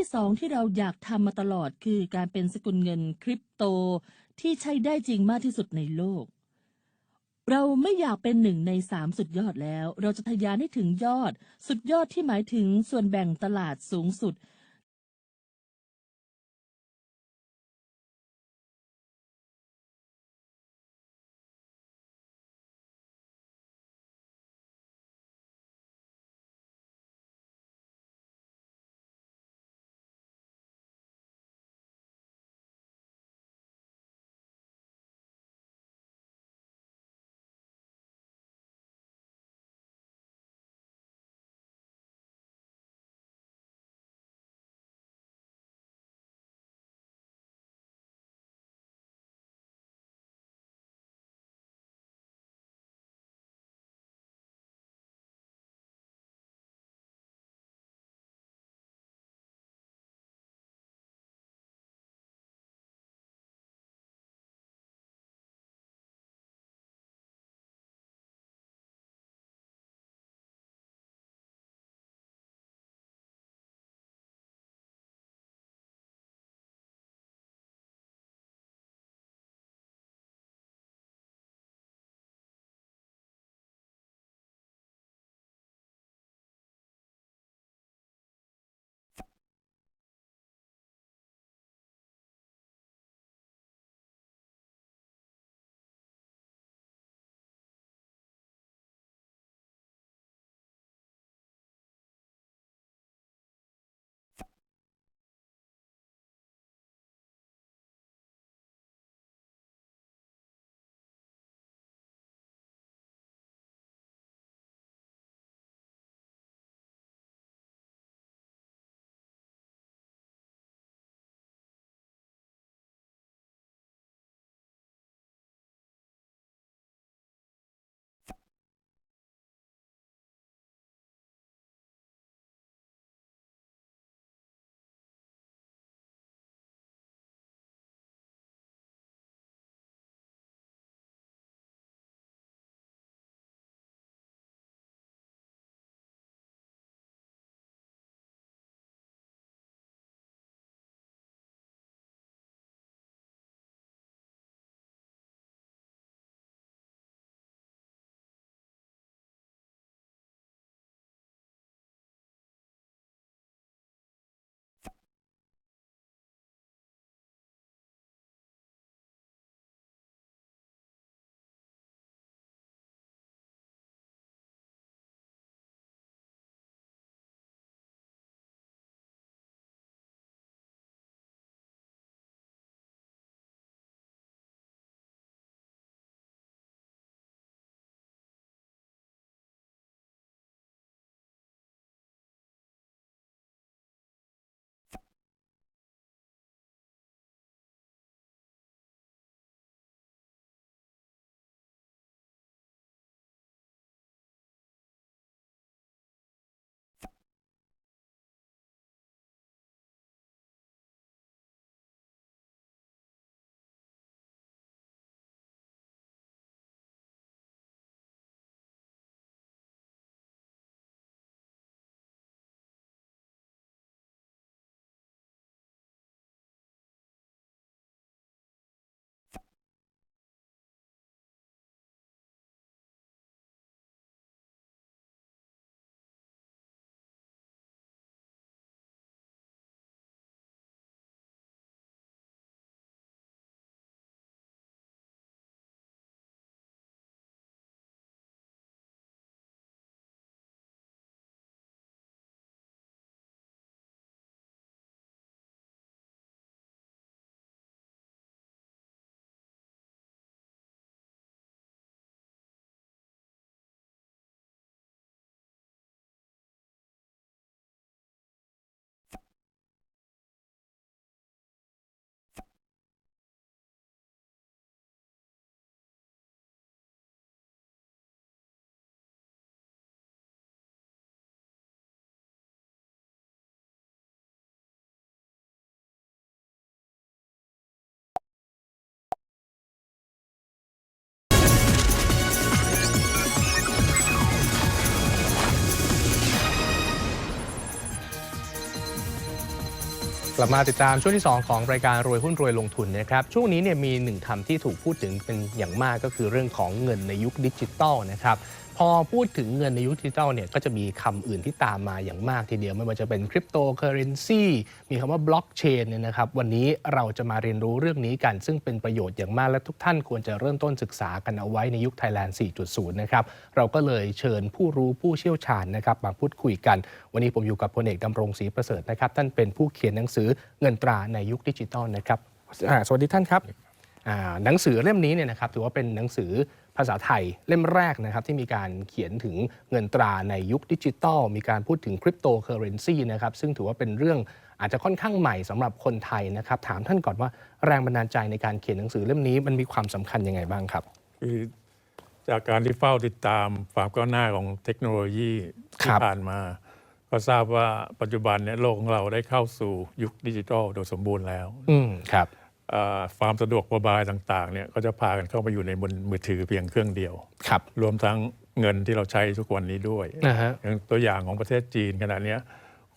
ที่สองที่เราอยากทำมาตลอดคือการเป็นสกุลเงินคริปโตที่ใช้ได้จริงมากที่สุดในโลก เราไม่อยากเป็นหนึ่งในสามสุดยอดแล้ว เราจะทะยานให้ถึงยอด สุดยอดที่หมายถึงส่วนแบ่งตลาดสูงสุด ลับมาติดตามช่วงที่ 2 ของรายการรวยหุ้นรวยลงทุนนะครับช่วงนี้เนี่ยมีหนึ่งคำที่ถูกพูดถึงเป็นอย่างมากก็คือเรื่องของเงินในยุคดิจิตอลนะครับ พอพูดถึงเงินในยุคดิจิตอลเนี่ยก็จะมีคำอื่นที่ตามมาอย่างมากทีเดียว ไม่ว่าจะเป็นคริปโตเคอเรนซีมีคำว่าบล็อกเชนเนี่ยนะครับวันนี้เราจะมาเรียนรู้เรื่องนี้กัน ซึ่งเป็นประโยชน์อย่างมากและทุกท่านควรจะเริ่มต้นศึกษากันเอาไว้ในยุค Thailand 4.0 นะครับ เราก็เลยเชิญผู้รู้ผู้เชี่ยวชาญนะครับมาพูดคุยกัน วันนี้ผมอยู่กับพลเอกดำรงศรีประเสริฐนะครับท่านเป็นผู้เขียนหนังสือเงินตราในยุคดิจิตอลนะครับอ่าสวัสดีท่านครับอ่าหนังสือเล่มนี้เนี่ยนะครับถือว่าเป็นหนังสือ ภาษาไทยเล่มแรกนะครับที่มีการเขียนถึงเงินตราในยุคดิจิตอลมีการพูดถึงคริปโตเคอเรนซีนะครับซึ่งถือว่าเป็นเรื่องอาจจะค่อนข้างใหม่สำหรับคนไทยนะครับ ถามท่านก่อนว่าแรงบันดาลใจในการเขียนหนังสือเล่มนี้มันมีความสำคัญยังไงบ้างครับคือจากการที่เฝ้าติดตามความก้าวหน้าของเทคโนโลยีคที่รับผ่านมา ก็ทราบว่าปัจจุบันเนี่ยโลกของเราได้เข้าสู่ยุคดิจิทัลโดยสมบูรณ์แล้วอืมครับอ่า ความสะดวกสบายต่างๆเนี่ยก็จะพากันเข้ามาอยู่ในบนมือถือเพียงเครื่องเดียวครับรวมทั้งเงินที่เราใช้ทุกวันนี้ด้วยนะฮะอย่างตัวอย่างของประเทศจีนขณะเนี้ย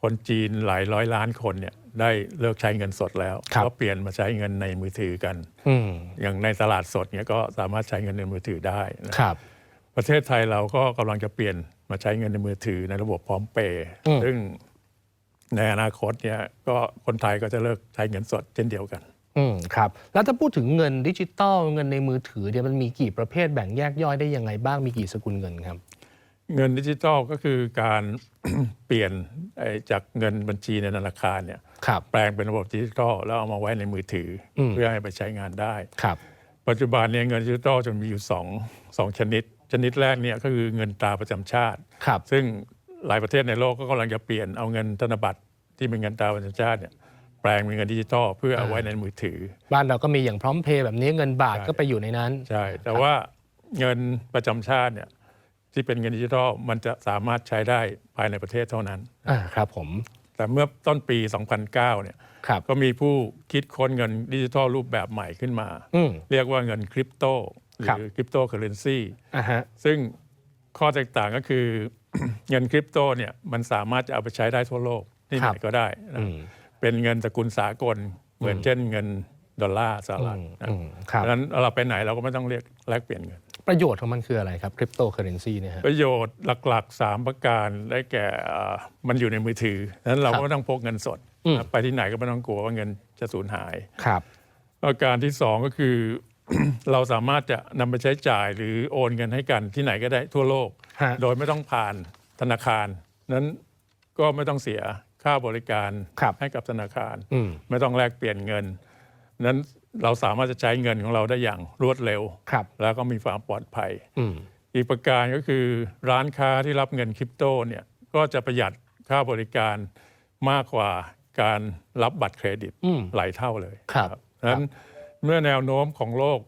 คนจีนหลายร้อยล้านคนเนี่ยได้เลิกใช้เงินสดแล้วก็เปลี่ยนมาใช้เงินในมือถือกันอืมอย่างในตลาดสดเนี่ยก็สามารถใช้เงินในมือถือได้นะครับ ประเทศไทยเราก็กำลังจะเปลี่ยนมาใช้เงินในมือถือในระบบพร้อมเปย์อืมซึ่งในอนาคตเนี่ยก็คนไทยก็จะเลิกใช้เงินสดเช่นเดียวกัน อืมครับ แล้วถ้าพูดถึงเงินดิจิตอลเงินในมือถือเนี่ยมันมีกี่ประเภทแบ่งแยกย่อยได้ยังไงบ้างมีกี่สกุลเงินครับ เงินดิจิทัลก็คือการ เปลี่ยนไอ้จากเงินบัญชีในธนาคารเนี่ยครับ แปลงเป็นระบบดิจิทัลแล้วเอามาไว้ในมือถืออม เพื่อให้ไปใช้งานได้ ครับ ปัจจุบันเนี่ยเงินดิจิทัลจะมีอยู่สองสองชนิด ชนิดแรกเนี่ยก็คือเงินตราประจำชาติ ครับ ซึ่งหลายประเทศในโลกก็กำลังจะเปลี่ยนเอาเงินธนบัตรที่เป็นเงินตราประจำชาติเนี่ย แปลงเป็นเงินดิจิทัลเพื่อเอาไว้ในมือถือ บ้านเราก็มีอย่างพร้อมเพย์แบบนี้เงินบาทใช่ก็ไปอยู่ในนั้น ใช่ แต่ว่าเงินประจำชาติเนี่ยที่เป็นเงินดิจิทัลมันจะสามารถใช้ได้ภายในประเทศเท่านั้น อ่าครับผม แต่เมื่อต้นปี 2009 เนี่ย ครับ ก็มีผู้คิดค้นเงินดิจิทัลรูปแบบใหม่ขึ้นมา อืม เรียกว่าเงินคริปโตหรืครับอคริปโตเคอเรนซีอ่าฮะ ซึ่งข้อแตกต่างก็คือ เงินคริปโตเนี่ยมันสามารถจะเอาไปใช้ได้ทั่วโลกที่ไหนก็ได้นะอืม เป็นเงินตระกูลสากล เหมือนเช่นเงินดอลลาร์สหรัฐนะอืมครับดังนั้นเราไปไหนเราก็ไม่ต้องเรียกแลกเปลี่ยนเงิน ประโยชน์ของมันคืออะไรครับคริปโตเคอเรนซีเนี่ยฮะ ประโยชน์หลักๆ 3 ประการได้แก่เอ่อมันอยู่ในมือถือดังนั้นเราครัก็บไม่ต้องพกเงินสดอืม นะไปที่ไหนก็ไม่ต้องกลัวว่าเงินจะสูญหาย ครับ ประการที่สองก็คือ เราสามารถจะนำไปใช้จ่ายหรือโอนเงินให้กันที่ไหนก็ได้ทั่วโลก ฮะ โดยไม่ต้องผ่านธนาคาร นั้นก็ไม่ต้องเสีย ค่าบริการครับให้กับธนาคาร อืม ไม่ต้องแลกเปลี่ยนเงิน นั้นเราสามารถจะใช้เงินของเราได้อย่างรวดเร็ว ครับ แล้วก็มีความปลอดภัย อืม อีกประการก็คือร้านค้าที่รับเงินคริปโตเนี่ยก็จะประหยัดค่าบริการมากกว่าการรับบัตรเครดิตอืมหลายเท่าเลยครับ ดังนั้นเมื่อแนวโน้มของโลก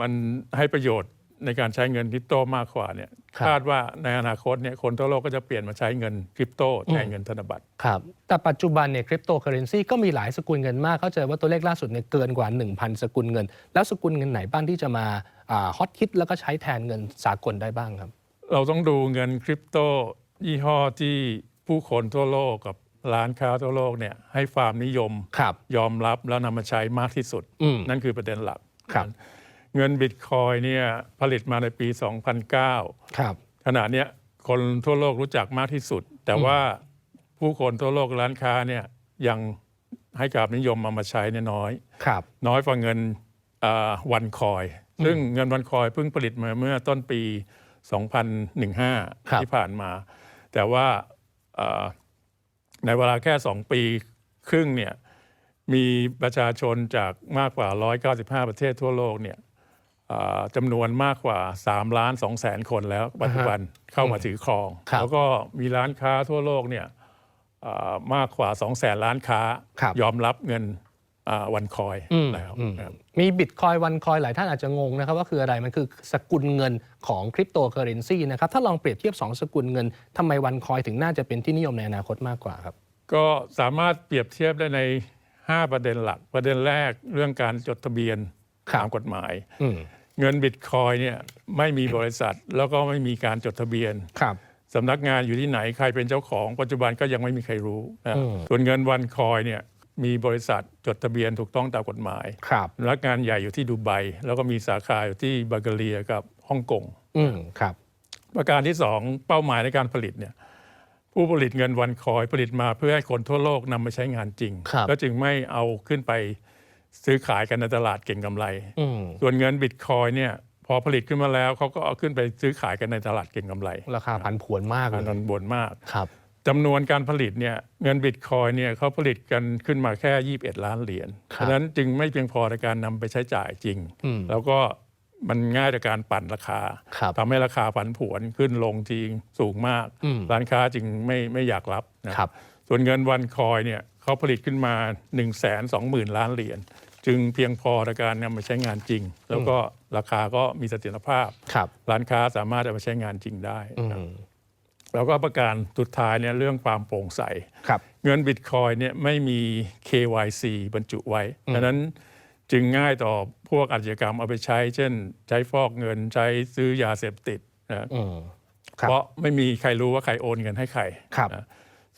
มันให้ประโยชน์ ในการใช้เงินคริปโตมากกว่าเนี่ยครับคาดว่าในอนาคตเนี่ยคนทั่วโลกก็จะเปลี่ยนมาใช้เงินคริปโตแทนเงินธนบัตรครับแต่ปัจจุบันเนี่ยคริปโตเคอเรนซีก็มีหลายสกุลเงินมาก เข้าใจว่าตัวเลขล่าสุดเนี่ยเกินกว่า 1,000 สกุลเงิน แล้วสกุลเงินไหนบ้างที่จะมาฮอตฮิตแล้วก็ใช้แทนเงินสากลได้บ้างครับ เราต้องดูเงินคริปโตยี่ห้อที่ผู้คนทั่วโลกกับร้านค้าทั่วโลกเนี่ยให้ความนิยมครับยอมรับแล้วนำมาใช้มากที่สุดอืมนั่นคือประเด็นหลักครับ เงินบิตคอยเนี่ยผลิตมาในปี 2009 ครับ ขณะเนี้ยคนทั่วโลกรู้จักมากที่สุด แต่ว่าผู้คนทั่วโลกร้านค้าเนี่ยยังให้การนิยมมามาใช้เนี่ยน้อย ครับ น้อยกว่าเงินวันคอย ซึ่งเงินวันคอยเพิ่งผลิตมาเมื่อต้นปีครับ2015 ที่ผ่านมา แต่ว่าเอ่อในเวลาแค่ 2 ปีครึ่งเนี่ยมีประชาชนจากมากกว่า 195 ประเทศทั่วโลกเนี่ยเอ่อ จำนวนมากกว่า3ล้าน2แสนคนแล้วปัจจุบันเข้ามาถือครองครับแล้วก็มีร้านค้าทั่วโลกเนี่ยเอ่อมากกว่า2แสนล้านค้าครับยอมรับเงินอ่าวันคอยอืมแล้วอืมนะครับมีบิตคอยวันคอยหลายท่านอาจจะงงนะครับว่าคืออะไรมันคือสกุลเงินของคริปโตเคอเรนซีนะครับถ้าลองเปรียบเทียบ 2 สกุลเงินทำไมวันคอยถึงน่าจะเป็นที่นิยมในอนาคตมากกว่าครับ ก็สามารถเปรียบเทียบได้ใน 5 ประเด็นหลัก ประเด็นแรกเรื่องการจดทะเบียนครับตามกฎหมายอืม เงินบิตคอยเนี่ยไม่มีบริษัทแล้วก็ไม่มีการจดทะเบียนครับสำนักงานอยู่ที่ไหนใครเป็นเจ้าของ ปัจจุบันก็ยังไม่มีใครรู้นะอืมส่วนเงินวันคอยเนี่ยมีบริษัทจดทะเบียนถูกต้องตามกฎหมายครับพนักงานใหญ่อยู่ที่ดูไบแล้วก็มีสาขาอยู่ที่บัลแกเรียกับฮ่องกงอืมครับ ประการที่สองเป้าหมายในการผลิตเนี่ยผู้ผลิตเงินวันคอยผลิตมาเพื่อให้คนทั่วโลกนำมาใช้งานจริงครับแล้วจึงไม่เอาขึ้นไป ซื้อขายกันในตลาดเก่งกำไรอืมส่วนเงินบิตคอยเนี่ยพอผลิตขึ้นมาแล้วเขาก็เอาขึ้นไปซื้อขายกันในตลาดเก่งกำไร ราคาผันผวนมากเลอันยนั้นบนมากครับจำนวนการผลิตเนี่ยเงินบิตคอยเนี่ยเขาผลิตกันขึ้นมาแค่ 21 ล้านเหรียญคเพรับราะฉะนั้นจึงไม่เพียงพอในการนำไปใช้จ่ายจริงอืมแล้วก็มันง่ายต่อการปั่นราคาครับทำให้ราคาผันผวนขึ้นลงจริงสูงมากอืมร้านค้าจึงไม่ไม่อยากรับนะครับส่วนเงินวันคอยเนี่ย เขาผลิตขึ้นมา 1 2 0 0 0 0 ล้านเหรียญจึงเพียงพอในการนำมาใช้งานจริง แล้วก็ราคาก็มีเสถียรภาพ ครับ ร้านค้าสามารถเอามาใช้งานจริงได้อืนะครับมแล้วก็ประการสุดท้ายเนี่ยเรื่องความโปร่งใส ครับ เงินบิตคอยเนี่ยไม่มี KYC บรรจุไว้ดังนั้นจึงง่ายต่อพวกอาชญากรรมเอาไปใช้ เช่น ใช้ฟอกเงินใช้ซื้อยาเสพติดนะอืมครับเพราะไม่มีใครรู้ว่าใครโอนเงินให้ใครครับ นะ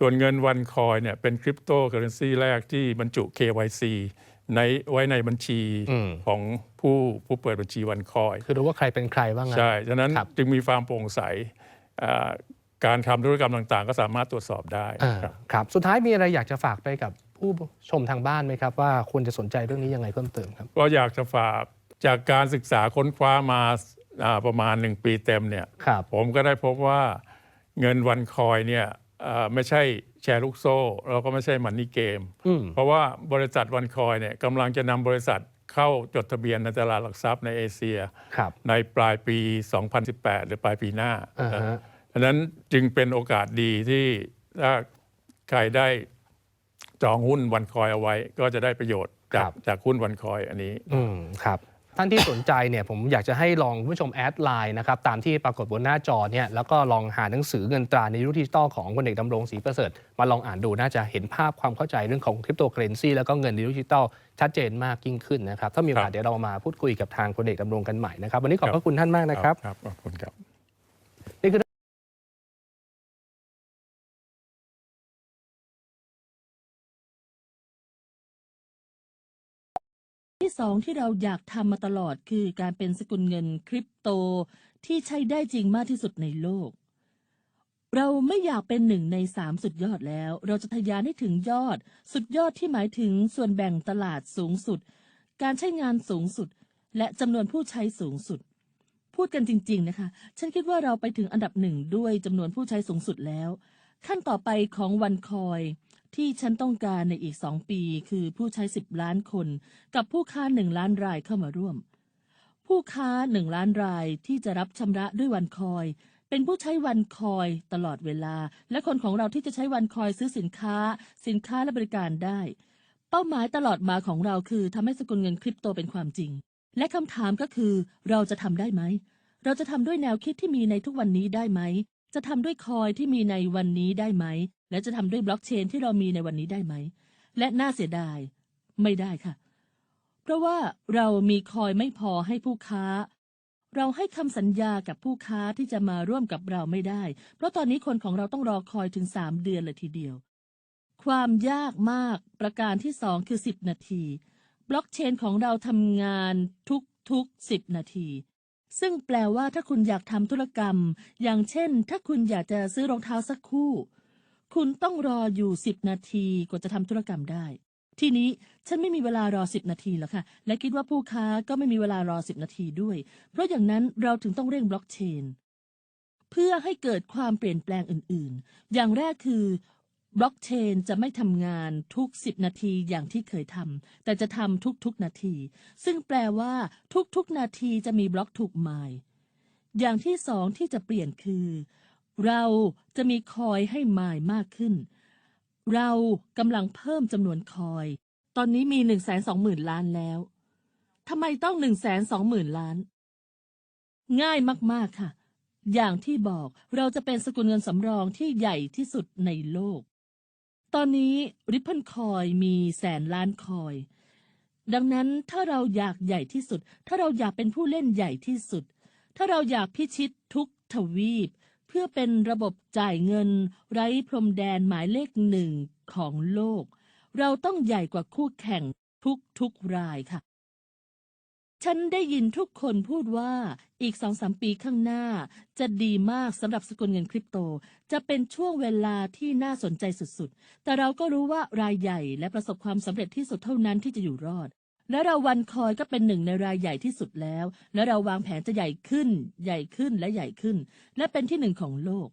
ส่วนเงินวันคอยเนี่ยเป็นคริปโตเคอเรนซีแรกที่บรรจุ KYC ในไว้ในบัญชีอืมของผู้ผู้เปิดบัญชีวันคอย คือรู้ว่าใครเป็นใครบ้างอะใช่ฉะนั้นครับจึงมีความโปร่งใสอ่าการทำธุรกรรมต่างๆ ก็สามารถตรวจสอบได้อ่าครับครับสุดท้ายมีอะไรอยากจะฝากไปกับผู้ชมทางบ้านไหมครับ ว่าควรจะสนใจเรื่องนี้ยังไงเพิ่มเติมครับ ก็อยากจะฝากจากการศึกษาค้นคว้ามาอ่าประมาณ1ปีเต็มเนี่ยครับผมก็ได้พบว่าเงินวันคอยเนี่ยอ่า ไม่ใช่แชร์ลูกโซ่แล้วก็ไม่ใช่มันนี่เกมอืมเพราะว่าบริษัทวันคอยเนี่ยกำลังจะนำบริษัทเข้าจดทะเบียนในตลาดหลักทรัพย์ในเอเชียครับในปลายปี 2018 หรือปลายปีหน้าอ่าฮะดังนั้นจึงเป็นโอกาสดีที่ถ้าใครได้จองหุ้นวันคอยเอาไว้ ก็จะได้ประโยชน์จากจากหุ้นวันคอยอันนี้อืมครับ ท่านที่สนใจเนี่ยผมอยากจะให้ลองคุณผู้ชมแอดไลน์นะครับตามที่ปรากฏบนหน้าจอเนี่ยแล้วก็ลองหาหนังสือเงินตราในยุคดิจิตอลของคนเอกดำรงศรีประเสริฐ มาลองอ่านดูน่าจะเห็นภาพความเข้าใจเรื่องของคริปโตเคอเรนซีแล้วก็เงินในยุคดิจิตอลชัดเจนมากยิ่งขึ้นนะครับถ้ามีโอกาสเดี๋ยวเรามาพูดคุยกับทางคนเอกดำรงกันใหม่นะครับวันนี้ขอบพระคุณท่านมากนะครับ ครับขอบคุณครับ ที่สองที่เราอยากทำมาตลอดคือการเป็นสกุลเงินคริปโตที่ใช้ได้จริงมากที่สุดในโลก เราไม่อยากเป็นหนึ่งในสามสุดยอดแล้ว เราจะทะยานให้ถึงยอด สุดยอดที่หมายถึงส่วนแบ่งตลาดสูงสุด การใช้งานสูงสุด และจำนวนผู้ใช้สูงสุด พูดกันจริง ๆ นะคะ ฉันคิดว่าเราไปถึงอันดับหนึ่งด้วยจำนวนผู้ใช้สูงสุดแล้ว ขั้นต่อไปของวันคอย ที่ฉันต้องการในอีกสองปีคือผู้ใช้สิบล้านคน กับผู้ค้าหนึ่งล้านรายเข้ามาร่วม ผู้ค้าหนึ่งล้านรายที่จะรับชำระด้วยวันคอย เป็นผู้ใช้วันคอยตลอดเวลา และคนของเราที่จะใช้วันคอยซื้อสินค้า สินค้าและบริการได้ เป้าหมายตลอดมาของเราคือทำให้สกุลเงินคริปโตเป็นความจริง และคำถามก็คือเราจะทำได้ไหม เราจะทำด้วยแนวคิดที่มีในทุกวันนี้ได้ไหมจะทำด้วยคอยที่มีในวันนี้ได้ไหม และจะทำด้วยบล็อกเชนที่เรามีในวันนี้ได้ไหม และน่าเสียดาย ไม่ได้ค่ะ เพราะว่าเรามีคอยไม่พอให้ผู้ค้า เราให้คำสัญญากับผู้ค้าที่จะมาร่วมกับเราไม่ได้ เพราะตอนนี้คนของเราต้องรอคอยถึงสามเดือนเลยทีเดียว ความยากมากประการที่สองคือสิบนาที บล็อกเชนของเราทำงานทุกๆสิบนาที ซึ่งแปลว่าถ้าคุณอยากทำธุรกรรม อย่างเช่น ถ้าคุณอยากจะซื้อรองเท้าสักคู่ คุณต้องรออยู่สิบนาทีกว่าจะทำธุรกรรมได้ ทีนี้ฉันไม่มีเวลารอสิบนาทีแล้วค่ะ และคิดว่าผู้ค้าก็ไม่มีเวลารอสิบนาทีด้วย เพราะอย่างนั้นเราถึงต้องเร่งบล็อกเชน เพื่อให้เกิดความเปลี่ยนแปลงอื่นๆ อย่างแรกคือบล็อกเชนจะไม่ทำงานทุก 10 นาทีอย่างที่เคยทำแต่จะทำทุกๆ นาที ซึ่งแปลว่าทุกๆ นาทีจะมีบล็อกถูกหมาย อย่างที่สองที่จะเปลี่ยนคือ เราจะมีคอยให้หมายมากขึ้น เรากำลังเพิ่มจำนวนคอย ตอนนี้มีหนึ่งแสนสองหมื่นล้านแล้วทำไมต้องหนึ่งแสนสองหมื่นล้าน ง่ายมาก ๆ ค่ะ อย่างที่บอกเราจะเป็นสกุลเงินสำรองที่ใหญ่ที่สุดในโลก ตอนนี้ Ripple Coin มีแสนล้านคอย ดังนั้นถ้าเราอยากใหญ่ที่สุด ถ้าเราอยากเป็นผู้เล่นใหญ่ที่สุด ถ้าเราอยากพิชิตทุกทวีป พื่อเป็นระบบจ่ายเงินไร้พรมแดนหมายเลขหนึ่งของโลก เราต้องใหญ่กว่าคู่แข่งทุกทุกรายค่ะ ฉันได้ยินทุกคนพูดว่าอีกสองสามปีข้างหน้า จะดีมากสำหรับสกุลเงินคริปโต จะเป็นช่วงเวลาที่น่าสนใจสุดๆ แต่เราก็รู้ว่ารายใหญ่และประสบความสำเร็จที่สุดเท่านั้นที่จะอยู่รอด และเราวันคอยก็เป็นหนึ่งในรายใหญ่ที่สุดแล้ว และเราวางแผนจะใหญ่ขึ้น ใหญ่ขึ้นและใหญ่ขึ้น และเป็นที่หนึ่งของโลก